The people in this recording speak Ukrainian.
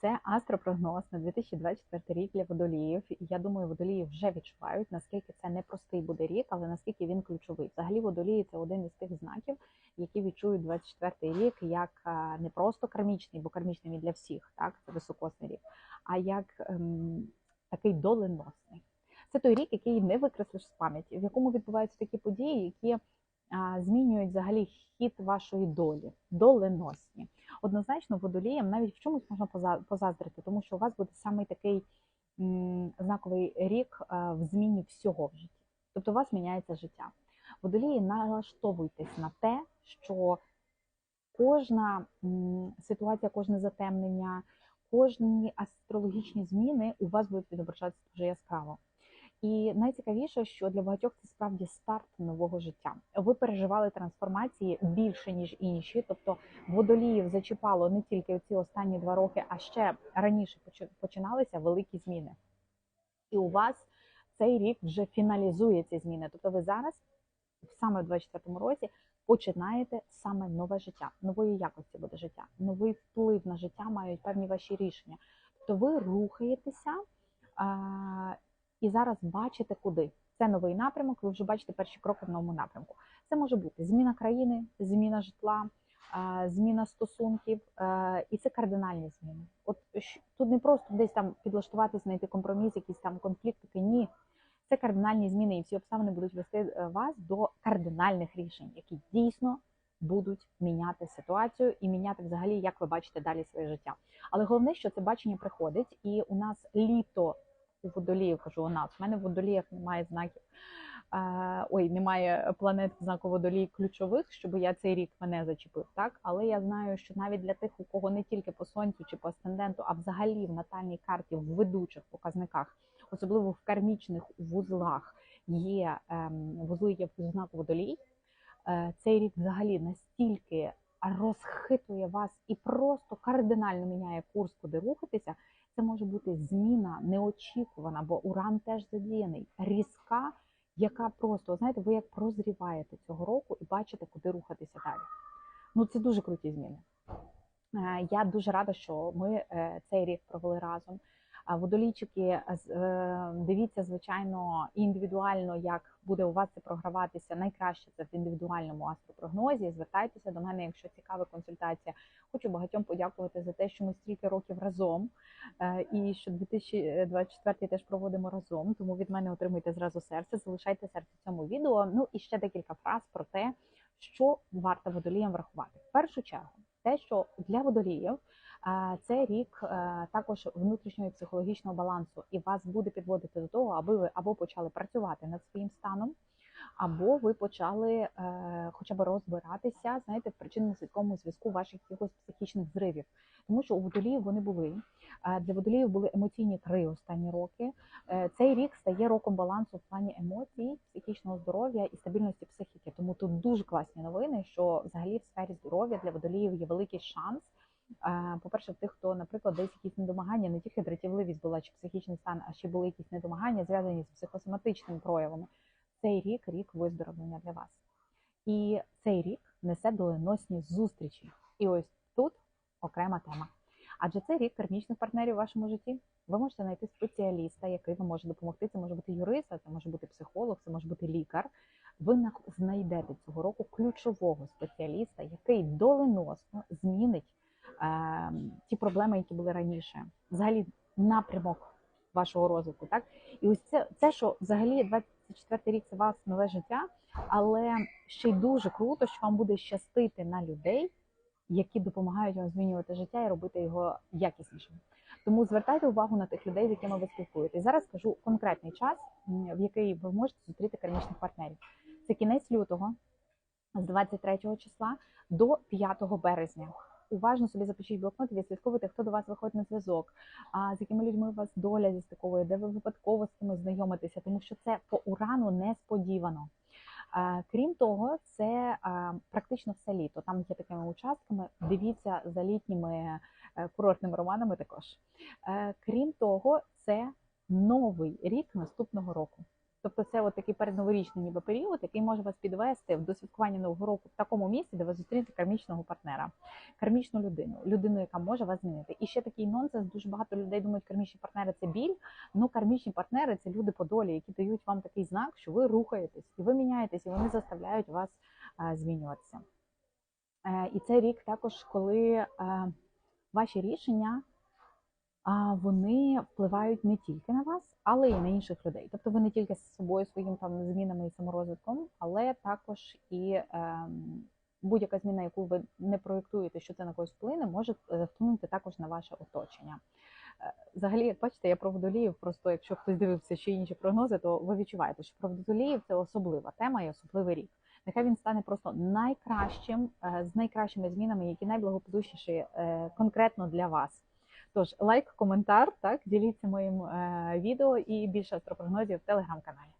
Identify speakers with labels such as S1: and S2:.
S1: Це астропрогноз на 2024 рік для водоліїв. Я думаю, водолії вже відчувають, наскільки це непростий буде рік, але наскільки він ключовий. Взагалі, водолії це один із тих знаків, які відчують 24 рік як не просто кармічний, бо кармічний для всіх, так це високосний рік, а як ем, такий доленосний. Це той рік, який не викреслиш з пам'яті, в якому відбуваються такі події, які змінюють взагалі хід вашої долі, доленосні. Однозначно, водоліям навіть в чомусь можна поза- позаздрити, тому що у вас буде саме такий знаковий рік в зміні всього в житті. Тобто у вас міняється життя. Водолії, налаштовуйтесь на те, що кожна ситуація, кожне затемнення, кожні астрологічні зміни у вас будуть відображатися дуже яскраво. І найцікавіше, що для багатьох це справді старт нового життя. Ви переживали трансформації більше ніж інші. Тобто водоліїв зачіпало не тільки ці останні два роки, а ще раніше починалися великі зміни. І у вас цей рік вже фіналізує ці зміни. Тобто, ви зараз, саме в 24-му році, починаєте саме нове життя, нової якості буде життя, новий вплив на життя мають певні ваші рішення. Тобто ви рухаєтеся і зараз бачите куди. Це новий напрямок, ви вже бачите перші кроки в новому напрямку. Це може бути зміна країни, зміна житла, зміна стосунків, і це кардинальні зміни. От тут не просто десь там підлаштуватися, знайти компроміс, якісь там конфліктики. Ні, це кардинальні зміни, і всі обставини будуть вести е, вас до кардинальних рішень, які дійсно будуть міняти ситуацію і міняти взагалі, як ви бачите далі своє життя. Але головне, що це бачення приходить, і у нас літо у водоліїв, кажу нас. У мене в водоліях немає знаків. Ой, немає планет в знаку водолій ключових, щоб я цей рік мене зачепив, так але я знаю, що навіть для тих, у кого не тільки по сонцю чи по асценденту, а взагалі в натальній карті в ведучих показниках, особливо в кармічних вузлах, є ем, вузли є в знаку водолій. Е, цей рік взагалі настільки розхитує вас і просто кардинально міняє курс, куди рухатися. Це може бути зміна неочікувана, бо уран теж задіяний, різка, яка просто знаєте, ви як прозріваєте цього року і бачите, куди рухатися далі. Ну це дуже круті зміни. Е, Я дуже рада, що ми е, цей рік провели разом. Водолійчики, з- е, дивіться, звичайно, індивідуально, як буде у вас це програватися. Найкраще це в індивідуальному астропрогнозі. Звертайтеся до мене, якщо цікава консультація. Хочу багатьом подякувати за те, що ми стільки років разом, е, і що 2024 теж проводимо разом. Тому від мене отримуйте зразу серце, залишайте серце цьому відео. Ну і ще декілька фраз про те, що варто водоліям врахувати. В першу чергу, те, що для водоліїв. Це рік е, також внутрішнього психологічного балансу, і вас буде підводити до того, аби ви або почали працювати над своїм станом, або ви почали е, хоча б розбиратися, знаєте, в причинно-слідковому зв'язку ваших якихось психічних зривів. Тому що у водоліїв вони були. Е, Для водоліїв були емоційні три останні роки. Е, Цей рік стає роком балансу в плані емоцій, психічного здоров'я і стабільності психіки. Тому тут дуже класні новини, що взагалі в сфері здоров'я для водоліїв є великий шанс. По-перше, тих, хто, наприклад, десь якісь недомагання, не тільки дратівливість була чи психічний стан, а ще були якісь недомагання, зв'язані з психосоматичними проявами. Цей рік рік виздоровлення для вас. І цей рік несе доленосні зустрічі. І ось тут окрема тема. Адже це рік кармічних партнерів в вашому житті. Ви можете знайти спеціаліста, який вам може допомогти. Це може бути юрист, це може бути психолог, це може бути лікар. Ви знайдете цього року ключового спеціаліста, який доленосно змінить е, ті проблеми, які були раніше. Взагалі, напрямок вашого розвитку. Так і ось це, це що взагалі 24 рік це вас нове життя, але ще й дуже круто, що вам буде щастити на людей, які допомагають вам змінювати життя і робити його якіснішим. Тому звертайте увагу на тих людей, з якими ви спілкуєтесь. Зараз скажу конкретний час, в який ви можете зустріти кармічних партнерів. Це кінець лютого, з 23 числа до 5 березня. Уважно собі запишіть блокнот відслідковуйте, хто до вас виходить на зв'язок, а з якими людьми у вас доля зістиковує, де ви випадково з кимось знайомитеся, тому що це по урану несподівано. Крім того, це практично все літо. Там є такими участками. Дивіться за літніми е, курортними романами також. Е, Крім того, це новий рік наступного року. Тобто це от такий передноворічний ніби період, який може вас підвести до святкування нового року в такому місці, де ви зустрінете кармічного партнера, кармічну людину, людину, яка може вас змінити. І ще такий нонсенс. Дуже багато людей думають, кармічні партнери це біль. Ну кармічні партнери це люди по долі, які дають вам такий знак, що ви рухаєтесь і ви міняєтесь, і вони заставляють вас е, змінюватися. Е, І це рік також, коли е, ваші рішення вони впливають не тільки на вас, але й на інших людей. Тобто ви не тільки з собою своїм там змінами і саморозвитком, але також і ем, будь-яка зміна, яку ви не проєктуєте, що це на когось вплине, може е, вплинути також на ваше оточення. Е, Взагалі, як бачите, я про водоліїв, просто якщо хтось дивився ще інші прогнози, то ви відчуваєте, що про водоліїв це особлива тема і особливий рік. Нехай він стане просто найкращим е, з найкращими змінами, які найблагополучніші конкретно для вас. Тож лайк, коментар, так діліться моїм е, відео і більше астропрогнозів в телеграм-каналі.